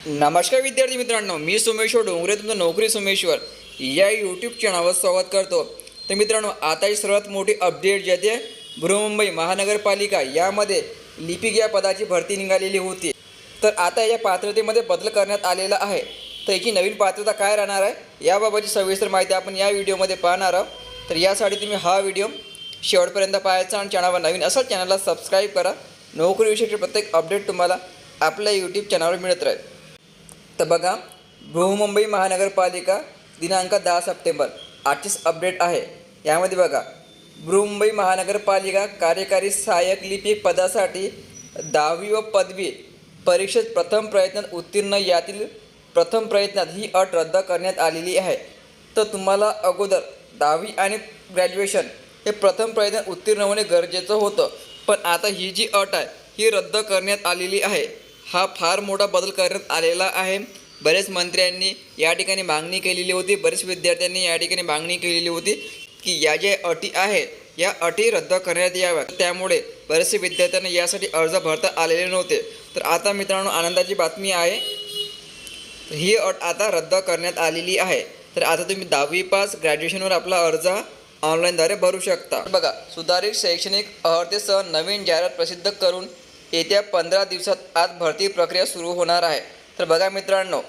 नमस्कार विद्यार्थी मित्रांनो मी सोमेश्वर डोंगरे तुमचं नोकरी सोमेश्वर. या यूट्यूब चॅनलवर स्वागत करतो. तर मित्रांनो आताची सर्वात मोठी अपडेट जी आहे ते बृहमुंबई महानगरपालिका यामध्ये लिपिक या पदाची भरती निघालेली होती. तर आता या पात्रतेमध्ये बदल करण्यात आलेला आहे. तर याची नवीन पात्रता काय राहणार आहे याबाबतची सविस्तर माहिती आपण या व्हिडिओमध्ये पाहणार आहोत. तर यासाठी तुम्ही हा व्हिडिओ शेवटपर्यंत पाहायचा आणि चॅनलवर नवीन असाल चॅनलला सबस्क्राईब करा. नोकरीविषयीचे प्रत्येक अपडेट तुम्हाला आपल्या यूट्यूब चॅनलवर मिळत राहील. तर बघा बृहमुंबई महानगरपालिका दिनांक दहा सप्टेंबर आजचीच अपडेट आहे. यामध्ये बघा बृहमुंबई महानगरपालिका कार्यकारी सहाय्यक लिपिक पदासाठी दहावी व पदवी परीक्षेत प्रथम प्रयत्नात उत्तीर्ण यातील प्रथम प्रयत्नात ही अट रद्द करण्यात आलेली आहे. तर तुम्हाला अगोदर दहावी आणि ग्रॅज्युएशन हे प्रथम प्रयत्नात उत्तीर्ण होणे गरजेचं होतं. पण आता ही जी अट आहे ही रद्द करण्यात आलेली आहे. हा फार मोठा बदल करण्यात आलेला आहे. बरेच मंत्र्यांनी या ठिकाणी मागणी केलेली होती. बरेच विद्यार्थ्यांनी या ठिकाणी मागणी केलेली होती की या ज्या अटी आहे या अटी रद्द करण्यात याव्या त्यामुळे बरेचसे विद्यार्थ्यांना यासाठी अर्ज भरता आलेले नव्हते. तर आता मित्रांनो आनंदाची बातमी आहे. ही अट आता रद्द करण्यात आलेली आहे. तर आता तुम्ही दहावी पास ग्रॅज्युएशनवर आपला अर्ज ऑनलाईनद्वारे भरू शकता. बघा सुधारित शैक्षणिक अर्हतेसह नवीन जाहिरात प्रसिद्ध करून येत्या पंधरा दिवसात आज भरती प्रक्रिया सुरू होणार आहे. तर बघा मित्रांनो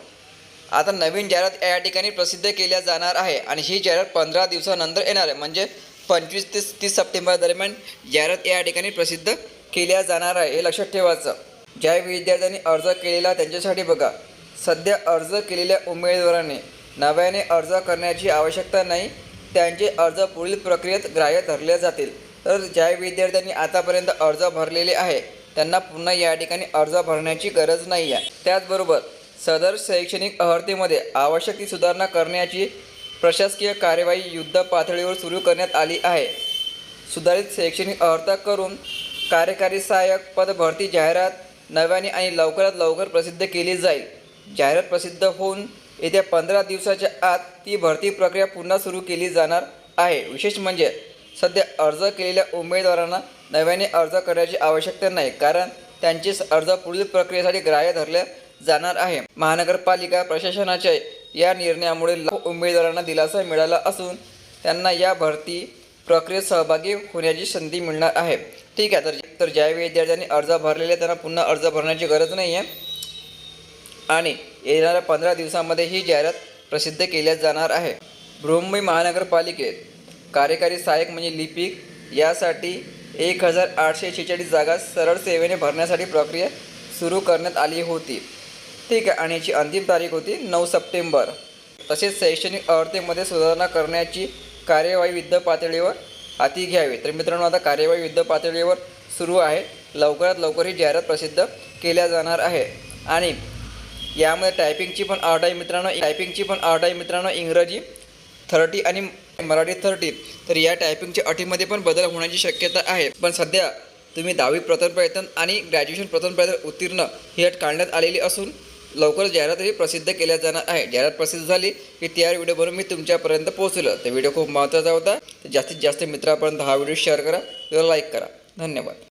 आता नवीन जाहिरात या ठिकाणी प्रसिद्ध केल्या जाणार आहे आणि ही जाहिरात पंधरा दिवसानंतर येणार आहे. म्हणजे पंचवीस ते तीस सप्टेंबर दरम्यान जाहिरात या ठिकाणी प्रसिद्ध केल्या जाणार आहे. हे लक्षात ठेवायचं. ज्या विद्यार्थ्यांनी अर्ज केलेला त्यांच्यासाठी बघा. सध्या अर्ज केलेल्या उमेदवाराने नव्याने अर्ज करण्याची आवश्यकता नाही. त्यांचे अर्ज पुढील प्रक्रियेत ग्राह्य धरले जातील. तर ज्या विद्यार्थ्यांनी आतापर्यंत अर्ज भरलेले आहे त्यांना पुन्हा या ठिकाणी अर्ज भरण्याची गरज नाही आहे. त्याचबरोबर सदर शैक्षणिक अहर्तीमध्ये आवश्यक ती सुधारणा करण्याची प्रशासकीय कार्यवाही युद्ध पातळीवर सुरू करण्यात आली आहे. सुधारित शैक्षणिक अर्हता करून कार्यकारी सहाय्यक पद भरती जाहिरात नव्याने आणि लवकरात लवकर प्रसिद्ध केली जाईल. जाहिरात प्रसिद्ध होऊन येत्या पंधरा दिवसाच्या आत ती भरती प्रक्रिया पुन्हा सुरू केली जाणार आहे. विशेष म्हणजे सध्या अर्ज केलेल्या उमेदवारांना नव्याने अर्ज करण्याची आवश्यकता नाही कारण त्यांचे अर्ज पुढील प्रक्रियेसाठी ग्राह्य धरले जाणार आहे. महानगरपालिका प्रशासनाच्या या निर्णयामुळे लाखो उमेदवारांना दिलासा मिळाला असून त्यांना या भरती प्रक्रियेत सहभागी होण्याची संधी मिळणार आहे. ठीक आहे तर तर ज्या विद्यार्थ्यांनी अर्ज भरलेले त्यांना पुन्हा अर्ज भरण्याची गरज नाही आहे आणि येणाऱ्या पंधरा दिवसामध्ये ही जाहिरात प्रसिद्ध केल्या जाणार आहे. बृहन्मुंबई महानगरपालिकेत कार्यकारी सहाय्यक म्हणजे लिपिक यासाठी एक हजार आठशे शेहेचाळीस जागा सरळ सेवेने भरण्यासाठी प्रक्रिया सुरू करण्यात आली होती. ठीक आहे आणि याची अंतिम तारीख होती नऊ सप्टेंबर. तसेच शैक्षणिक अर्थेमध्ये सुधारणा करण्याची कार्यवाही युद्ध पातळीवर हाती घ्यावी. तर मित्रांनो आता कार्यवाही युद्ध पातळीवर सुरू आहे. लवकरात लवकर ही जाहिरात प्रसिद्ध केल्या जाणार आहे. आणि यामध्ये टायपिंगची पण आर्ट आहे मित्रांनो टायपिंगची पण आर्ट आहे मित्रांनो इंग्रजी थर्टी आणि मराठी थर्टी तर या टायपिंगच्या अटीमध्ये पण बदल होण्याची शक्यता आहे. पण सध्या तुम्ही दहावी प्रथम प्रयत्न आणि ग्रॅज्युएशन प्रथम प्रयत्न उत्तीर्ण ही अट काढण्यात आलेली असून लवकरच जाहिरातही प्रसिद्ध केल्या जाणार आहे. जाहिरात प्रसिद्ध झाली की त्या व्हिडिओ बनवून मी तुमच्यापर्यंत पोहोचलं. तर व्हिडिओ खूप महत्त्वाचा होता. तर जास्तीत जास्त मित्रापर्यंत हा व्हिडिओ शेअर करा. किंवा लाईक करा. धन्यवाद.